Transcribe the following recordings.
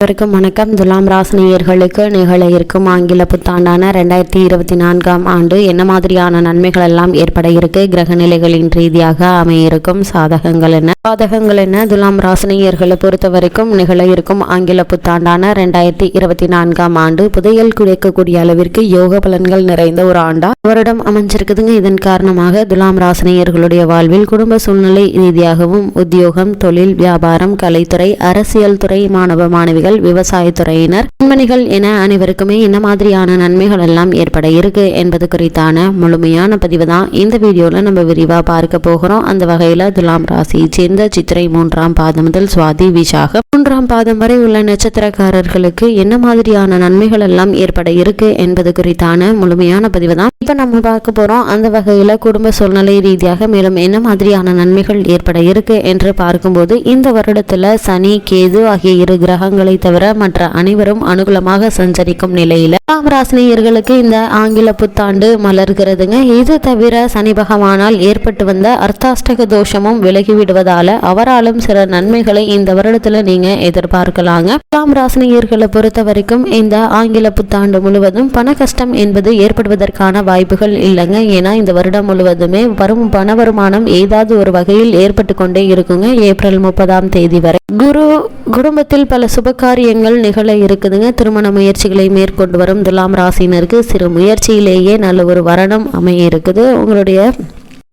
அனைவருக்கும் வணக்கம். துலாம் ராசினியர்களுக்கு நிகழ இருக்கும் ஆங்கில புத்தாண்டான ரெண்டாயிரத்தி இருபத்தி நான்காம் ஆண்டு என்ன மாதிரியான நன்மைகள் எல்லாம் ஏற்பட இருக்கு? கிரக நிலைகளின் ரீதியாக அமையிருக்கும் சாதகங்கள் என்ன? சாதகங்கள் என்ன? துலாம் ராசினியர்களை பொறுத்த வரைக்கும் நிகழ இருக்கும் ஆங்கில புத்தாண்டான ரெண்டாயிரத்தி இருபத்தி நான்காம் ஆண்டு புதையல் குறைக்கக்கூடிய அளவிற்கு யோக பலன்கள் நிறைந்த ஒரு ஆண்டா. வருடம் அமைஞ்சிருக்குதுங்க. இதன் காரணமாக துலாம் ராசினியர்களுடைய வாழ்வில் குடும்ப சூழ்நிலை ரீதியாகவும் உத்தியோகம் தொழில் வியாபாரம் கலைத்துறை அரசியல் துறை மாணவ மாணவிகள் விவசாயத்துறையினர் பெண்மணிகள் என அனைவருக்குமே என்ன மாதிரியான நன்மைகள் எல்லாம் ஏற்பட இருக்கு என்பது குறித்தான முழுமையான பதிவு தான் இந்த வீடியோல நம்ம விரிவா பார்க்க போகிறோம். அந்த வகையில துலாம் ராசியை சேர்ந்த சித்திரை மூன்றாம் பாதம் முதல் சுவாதி விஷாக மூன்றாம் பாதம் வரை உள்ள நட்சத்திரக்காரர்களுக்கு என்ன மாதிரியான நன்மைகள் எல்லாம் ஏற்பட இருக்கு என்பது குறித்தான முழுமையான பதிவு தான். இப்ப நம்ம பார்க்க போறோம். அந்த வகையில குடும்ப சூழ்நிலை ரீதியாக மேலும் என்ன மாதிரியான நன்மைகள் ஏற்பட இருக்கு என்று பார்க்கும்போது இந்த வருடத்துல சனி கேது ஆகிய இரு கிரகங்களை தவிர மற்ற அனைவரும் அனுகூலமாக சஞ்சரிக்கும் நிலையில துலாம் ராசினியர்களுக்கு இந்த ஆங்கில புத்தாண்டு மலர்கிறதுங்க. இது தவிர சனி பகவானால் ஏற்பட்டு வந்த அர்த்தாஷ்டக தோஷமும் விலகிவிடுவதால அவராலும் சில நன்மைகளை இந்த வருடத்துல நீங்க எதிர்பார்க்கலாங்க. துலாம் ராசினியர்களை பொறுத்த வரைக்கும் இந்த ஆங்கில புத்தாண்டு முழுவதும் பண கஷ்டம் என்பது ஏற்படுவதற்கான வாய்ப்புகள் இல்லைங்க. ஏன்னா இந்த வருடம் முழுவதுமே வரும் பண வருமானம் ஏதாவது ஒரு வகையில் ஏற்பட்டு கொண்டே இருக்குங்க. ஏப்ரல் முப்பதாம் தேதி வரை. குரு குடும்பத்தில் பல சுப காரியங்கள் நிகழ இருக்குதுங்க. திருமண முயற்சிகளை மேற்கொண்டு வரும் துலாம் ராசினருக்கு சிறு முயற்சியிலேயே நல்ல ஒரு வரணம் அமைய இருக்குது. உங்களுடைய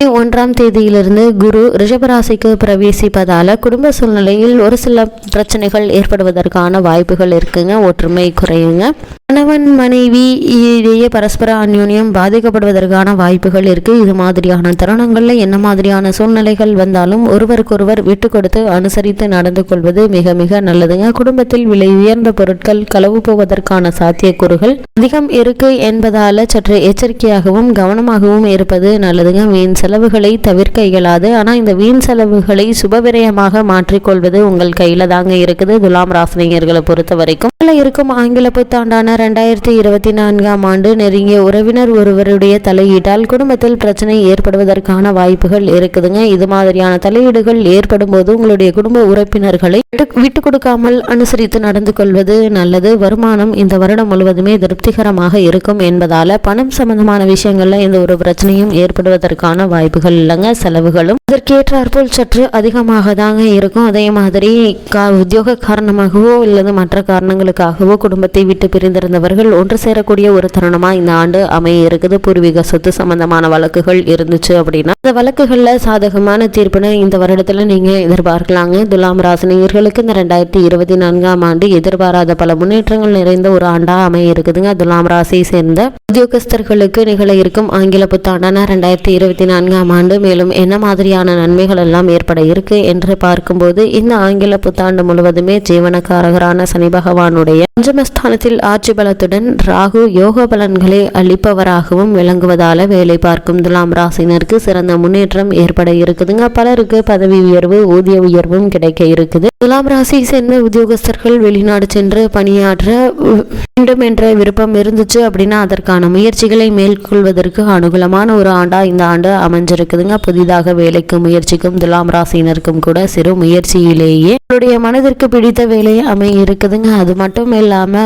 ஒன்றாம் தேதியிலிருந்து குரு ரிஷபராசிக்கு பிரவேசிப்பதால குடும்ப சூழ்நிலையில் ஒரு சில பிரச்சனைகள் ஏற்படுவதற்கான வாய்ப்புகள் இருக்குங்க ஒற்றுமை குறையுங்க. கணவன் மனைவி இடையே பரஸ்பர அந்யோன்யம் பாதிக்கப்படுவதற்கான வாய்ப்புகள் இருக்கு. இது மாதிரியான தருணங்கள்ல என்ன மாதிரியான சூழ்நிலைகள் வந்தாலும் ஒருவருக்கொருவர் விட்டு கொடுத்து அனுசரித்து நடந்து கொள்வது மிக மிக நல்லதுங்க. குடும்பத்தில் விலை உயர்ந்த பொருட்கள் களவு போவதற்கான சாத்தியக்கூறுகள் அதிகம் இருக்கு என்பதால சற்று எச்சரிக்கையாகவும் கவனமாகவும் இருப்பது நல்லதுங்க. வீண் செலவுகளை தவிர்க்க இயலாது. ஆனால் இந்த வீண் செலவுகளை சுபவிரயமாக மாற்றிக்கொள்வது உங்கள் கையில் தாங்க இருக்குது. துலாம் ராசினியர்களை பொறுத்த வரைக்கும் இருக்கும் ஆங்கில புத்தாண்டான ரெண்டாயிரத்தி இருபத்தி நான்காம் ஆண்டு நெருங்கிய உறவினர் ஒருவருடைய தலையீட்டால் குடும்பத்தில் பிரச்சனை ஏற்படுவதற்கான வாய்ப்புகள் இருக்குதுங்க. இது மாதிரியான தலையீடுகள் ஏற்படும் போது உங்களுடைய குடும்ப உறுப்பினர்களை விட்டு- விட்டு கொடுக்காமல் அனுசரித்து நடந்து கொள்வது நல்லது. வருமானம் இந்த வருடம் முழுவதுமே திருப்திகரமாக இருக்கும் என்பதால பணம் சம்பந்தமான விஷயங்கள்ல எந்த ஒரு பிரச்சனையும் ஏற்படுவதற்கான வாய்ப்புகள் இல்லைங்க செலவுகளும். அதற்கேற்றாற்போல் சற்று அதிகமாக தாங்க இருக்கும். அதே மாதிரி கா உத்தியோக காரணமாகவோ அல்லது மற்ற காரணங்களுக்காகவோ குடும்பத்தை விட்டு பிரிந்திருந்தவர்கள் ஒன்று சேரக்கூடிய ஒரு தருணமா இந்த ஆண்டு அமைய இருக்குது பூர்வீக சொத்து சம்பந்தமான வழக்குகள் இருந்துச்சு அப்படின்னா இந்த வழக்குகள்ல சாதகமான தீர்ப்பினை இந்த வருடத்துல நீங்க எதிர்பார்க்கலாங்க. துலாம் ராசினியர்களுக்கு இந்த ரெண்டாயிரத்தி இருபத்தி நான்காம் ஆண்டு எதிர்பாராத பல முன்னேற்றங்கள் நிறைந்த ஒரு ஆண்டா அமைய இருக்குதுங்க துலாம் ராசியை சேர்ந்த உத்தியோகஸ்தர்களுக்கு நிகழ இருக்கும் ஆங்கில புத்தாண்டான ரெண்டாயிரத்தி இருபத்தி நான்காம் ஆண்டு மேலும் என்ன மாதிரியான நன்மைகள் எல்லாம் ஏற்பட இருக்கு என்று பார்க்கும்போது இந்த ஆங்கில புத்தாண்டு முழுவதுமே ஜீவனக்காரகரான சனி பகவானுடைய பஞ்சமஸ்தானத்தில் ஆட்சி பலத்துடன் ராகு யோக பலன்களை அளிப்பவராகவும் விளங்குவதால வேலை பார்க்கும் துலாம் ராசினருக்கு சிறந்த முன்னேற்றம் ஏற்பட இருக்குதுங்க. பலருக்கு பதவி உயர்வு ஊதிய உயர்வும் கிடைக்க இருக்குது. துலாம் ராசி சேர்ந்த உத்தியோகஸ்தர்கள் வெளிநாடு சென்று பணியாற்ற வேண்டும் என்ற விருப்பம் இருந்துச்சு அப்படின்னா அதற்கான முயற்சிகளை மேற்கொள்வதற்கு அனுகூலமான ஒரு ஆண்டா இந்த ஆண்டு அமைஞ்சிருக்குதுங்க. புதிதாக வேலைக்கு முயற்சிக்கும் துலாம் ராசினருக்கும் கூட சிறு முயற்சியிலேயே உங்களுடைய மனதிற்கு பிடித்த வேலை அமை இருக்குதுங்க அது மட்டும் இல்லாம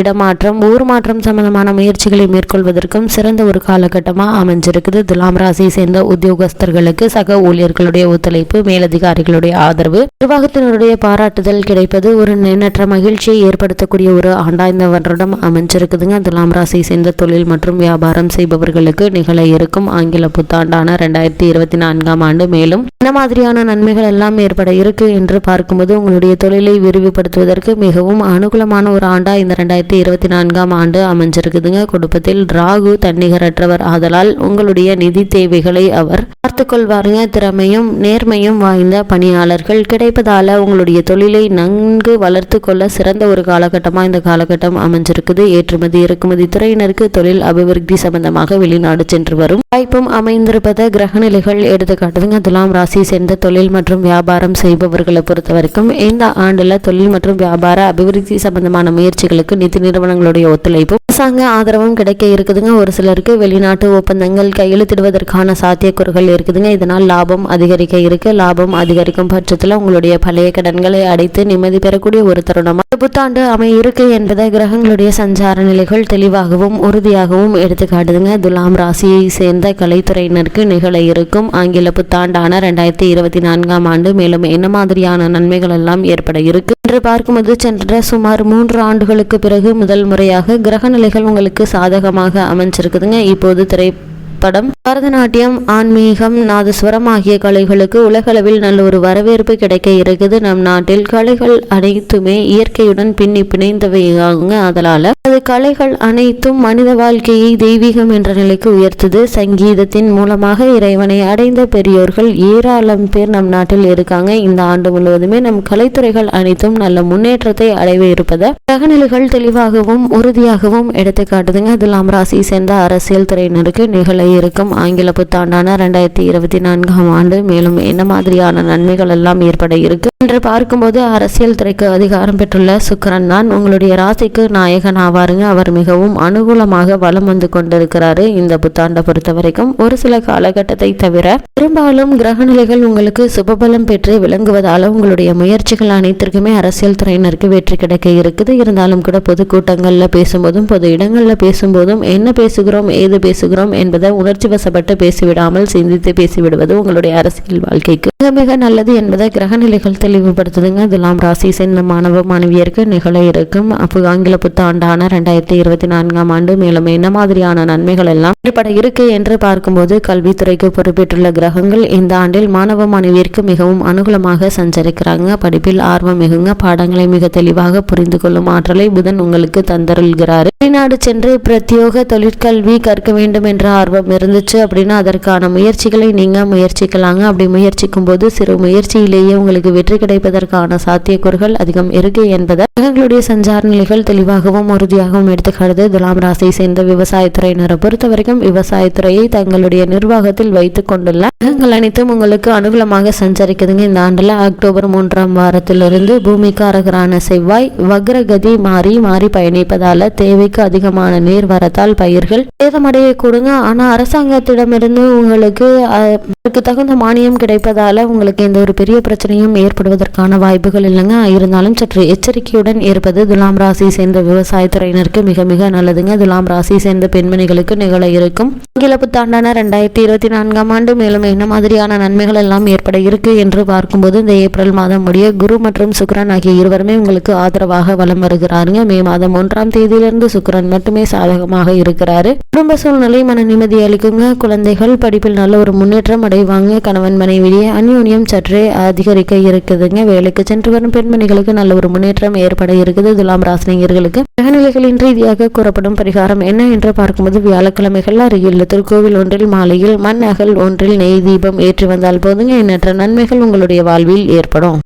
இடமாற்றம் ஊர் மாற்றம் சம்பந்தமான முயற்சிகளை மேற்கொள்வதற்கும் சிறந்த ஒரு காலகட்டமா அமைஞ்சிருக்குது. துலாம் ராசியை சேர்ந்த உத்தியோகஸ்தர்களுக்கு சக ஊழியர்களுடைய ஒத்துழைப்பு மேலதிகாரிகளுடைய ஆதரவு நிர்வாகத்தினருடைய பாராட்டுதல் கிடைப்பது ஒரு எண்ணற்ற மகிழ்ச்சியை ஏற்படுத்தக்கூடிய ஒரு ஆண்டா இந்த வருடம் அமைஞ்சிருக்குதுங்க. துலாம் ராசி சேர்ந்த தொழில் மற்றும் வியாபாரம் செய்பவர்களுக்கு நிகழ இருக்கும் ஆங்கில புத்தாண்டான ரெண்டாயிரத்தி இருபத்தி நான்காம் ஆண்டு மேலும் என்ன மாதிரியான நன்மைகள் எல்லாம் ஏற்பட இருக்கு? என்று பார்க்கும்போது உங்களுடைய தொழிலை விரிவுபடுத்துவதற்கு மிகவும் அனுகூலமான ஒரு ஆண்டா இந்த ரெண்டாயிரத்தி இருபத்தி நான்காம் ஆண்டு அமைஞ்சிருக்குதுங்க. குடும்பத்தில் ராகு தன்னிகரற்றவர் ஆதலால் உங்களுடைய நிதி தேவைகளை அவர் பார்த்து கொள்வாருங்க. திறமையும் நேர்மையும் வாய்ந்த பணியாளர்கள் கிடைப்பதால உங்களுடைய தொழிலை நன்கு வளர்த்து கொள்ள சிறந்த ஒரு காலகட்டமாக இந்த காலகட்டம் அமைஞ்சிருக்குது. ஏற்றுமதி இறக்குமதி துறையினருக்கு தொழில் அபிவிருத்தி சம்பந்தமாக வெளிநாடு சென்று வரும் வாய்ப்பும் அமைந்திருப்பதை என்பதை கிரகநிலைகள் எடுத்து காட்டுதுங்க. துலாம் ராசி சேர்ந்த தொழில் மற்றும் வியாபாரம் செய்பவர்களை பொறுத்த வரைக்கும் இந்த ஆண்டில் தொழில் மற்றும் வியாபார அபிவிருத்தி சம்பந்தமான முயற்சிகளுக்கு நிதி நிறுவனங்களுடைய ஒத்துழைப்பு அரசாங்க ஆதரவும் கிடைக்க இருக்குதுங்க. ஒரு சிலருக்கு வெளிநாட்டு ஒப்பந்தங்கள் கையெழுத்திடுவதற்கான சாத்தியக்கூறுகள் இருக்குதுங்க. இதனால் லாபம் அதிகரிக்க இருக்கு. லாபம் அதிகரிக்கும் பட்சத்தில் உங்களுடைய பழைய கடன்களை அடைத்து நிம்மதி பெறக்கூடிய ஒரு தருணமாக புத்தாண்டு அமைய இருக்கு என்பதை கிரகங்களுடைய சஞ்சார நிலைகள் தெளிவாகவும் உறுதியாகவும் எடுத்துக்காட்டுதுங்க துலாம் ராசியை சேர்ந்த கலைத்துறையினருக்கு நிகழ இருக்கும். ஆங்கில புத்தாண்டான ரெண்டாயிரத்தி இருபத்தி நான்காம் ஆண்டு மேலும் என்ன மாதிரியான நன்மைகள் எல்லாம் ஏற்பட இருக்கு? என்று பார்க்கும்போது சென்ற சுமார் மூன்று ஆண்டுகளுக்கு பிறகு முதல் முறையாக கிரக நிலைகள் உங்களுக்கு சாதகமாக அமைஞ்சிருக்குதுங்க. இப்போது திரை படம் பரதநாட்டியம் ஆன்மீகம் நாதஸ்வரம் ஆகிய கலைகளுக்கு உலகளவில் நல்ல ஒரு வரவேற்பு கிடைக்க இருக்குது. நம் நாட்டில் கலைகள் அனைத்துமே இயற்கையுடன் பின்னி பிணைந்தவையாகுங்க. அதனால அது கலைகள் அனைத்தும் மனித வாழ்க்கையை தெய்வீகம் என்ற நிலைக்கு உயர்த்துது. சங்கீதத்தின் மூலமாக இறைவனை அடைந்த பெரியோர்கள் ஏராளம் பேர் நம் நாட்டில் இருக்காங்க. இந்த ஆண்டு முழுவதுமே நம் கலைத்துறைகள் அனைத்தும் நல்ல முன்னேற்றத்தை அடைவே இருப்பதை தகநிலைகள் தெளிவாகவும் உறுதியாகவும் எடுத்து காட்டுதுங்க அதில் ராசி சேர்ந்த அரசியல் துறையினருக்கு நிகழ இருக்கும். ஆங்கில புத்தாண்டான ரெண்டாயிரத்தி இருபத்தி நான்காம் ஆண்டு. மேலும் என்ன மாதிரியான நன்மைகள் எல்லாம் ஏற்பட இருக்கு? என்று பார்க்கும்போது அரசியல் துறைக்கு அதிகாரம் பெற்றுள்ள சுக்கரன் தான் உங்களுடைய ராசிக்கு நாயகன் ஆவாருங்க. அவர் மிகவும் அனுகூலமாக வலம் வந்து கொண்டிருக்கிறாரு இந்த புத்தாண்டை பொறுத்த வரைக்கும் ஒரு சில காலகட்டத்தை தவிர பெரும்பாலும் கிரகநிலைகள் உங்களுக்கு சுபபலம் பெற்று விளங்குவதால உங்களுடைய முயற்சிகள் அனைத்திற்குமே அரசியல் துறையினருக்கு வெற்றி கிடைக்க இருக்குது. இருந்தாலும் கூட பொது கூட்டங்களில் பேசும்போதும் பொது இடங்களில் பேசும்போதும் என்ன பேசுகிறோம் ஏது பேசுகிறோம் என்பதை உணர்ச்சி வசப்பட்டு பேசிவிடாமல் சிந்தித்து பேசிவிடுவது உங்களுடைய அரசியல் வாழ்க்கைக்கு மிக மிக நல்லது என்பதை கிரகநிலைகள் தெளிவுபடுத்துதுங்க. இதெல்லாம் ராசி சேர்ந்த மாணவ மாணவியருக்கு நிகழ இருக்கும். அப்போ ஆங்கில புத்தாண்டான ரெண்டாயிரத்தி இருபத்தி நான்காம் ஆண்டு மேலும் என்ன மாதிரியான நன்மைகள் எல்லாம் ஏற்பட இருக்கு என்று பார்க்கும்போது கல்வித்துறைக்கு பொறுப்பேற்றுள்ள கிரகங்கள் இந்த ஆண்டில் மாணவ மாணவியருக்கு மிகவும் அனுகூலமாக சஞ்சரிக்கிறாங்க. படிப்பில் ஆர்வம் மிகுங்க. பாடங்களை மிக தெளிவாக புரிந்து கொள்ளும் ஆற்றலை புதன் உங்களுக்கு தந்தருள்கிறார். வெளிநாடு சென்று பிரத்யோக தொழிற்கல்வி கற்க வேண்டும் என்ற ஆர்வம் இருந்துச்சு அப்படின்னா அதற்கான முயற்சிகளை நீங்கள் முயற்சிக்கலாங்க. அப்படி முயற்சிக்கும் போது சிறு முயற்சியிலேயே உங்களுக்கு வெற்றி கிடைப்பதற்கான சாத்தியக்கூறுகள் அதிகம் இருக்கு என்பதை கிரகங்களுடைய சஞ்சார நிலைகள் தெளிவாகவும் உறுதியாகவும் எடுத்துக்காடுது துலாம் ராசியை சேர்ந்த விவசாயத்துறையினரை பொறுத்த வரைக்கும் விவசாயத்துறையை தங்களுடைய நிர்வாகத்தில் வைத்துக் கொண்டுள்ள கிரகங்கள் அனைத்தும் உங்களுக்கு அனுகூலமாக சஞ்சரிக்குதுங்க. இந்த ஆண்டில் அக்டோபர் மூன்றாம் வாரத்திலிருந்து பூமிக்காரகரான செவ்வாய் வக்ரகதி மாறி மாறி பயணிப்பதால தேவைக்கு அதிகமான நீர் வரத்தால் பயிர்கள் சேதமடைய கூடுங்க ஆனால் அரசாங்கத்திடமிருந்து உங்களுக்கு அதற்கு அதுக்கு தகுந்த மானியம் கிடைப்பதால உங்களுக்கு எந்த ஒரு பெரிய பிரச்சனையும் ஏற்படுவதற்கான வாய்ப்புகள் இல்லைங்க. இருந்தாலும் சற்று எச்சரிக்கையுடன் இருப்பது துலாம் ராசி சேர்ந்த விவசாயத்துறையினருக்கு மிக மிக நல்லதுங்க. துலாம் ராசி சேர்ந்த பெண்மணிகளுக்கு நிகழ இருக்கும். ஆங்கில புத்தாண்டான ரெண்டாயிரத்தி இருபத்தி நான்காம் ஆண்டு மேலும் என்ன மாதிரியான நன்மைகள் எல்லாம் ஏற்பட இருக்கு என்று பார்க்கும்போது இந்த ஏப்ரல் மாதம் முடிய குரு மற்றும் சுக்ரன் ஆகிய இருவருமே உங்களுக்கு ஆதரவாக வலம் வருகிறாருங்க. மே மாதம் ஒன்றாம் தேதியிலிருந்து சுக்ரன் மட்டுமே சாதகமாக இருக்கிறாரு. குடும்ப சூழ்நிலை மன நிம்மதியை அளிக்குங்க குழந்தைகள் படிப்பில் நல்ல ஒரு முன்னேற்றம் அடைவாங்க. கணவன் மனைவியே அந்யோன்யம் சற்றே அதிகரிக்க இருக்குதுங்க. வேலைக்கு சென்று வரும் பெண்மணிகளுக்கு நல்ல ஒரு முன்னேற்றம் ஏற்பட இருக்குது. துலாம் ராசினியர்களுக்கு கிரகநிலைகளின் ரீதியாக கூறப்படும் பரிகாரம் என்ன என்று பார்க்கும்போது வியாழக்கிழமைகள் அருகில் திருக்கோவில் ஒன்றில் மாலையில் மண் அகல் ஒன்றில் நெய் தீபம் ஏற்றி வந்தால் போதுங்க. எண்ணற்ற நன்மைகள் உங்களுடைய வாழ்வில் ஏற்படும்.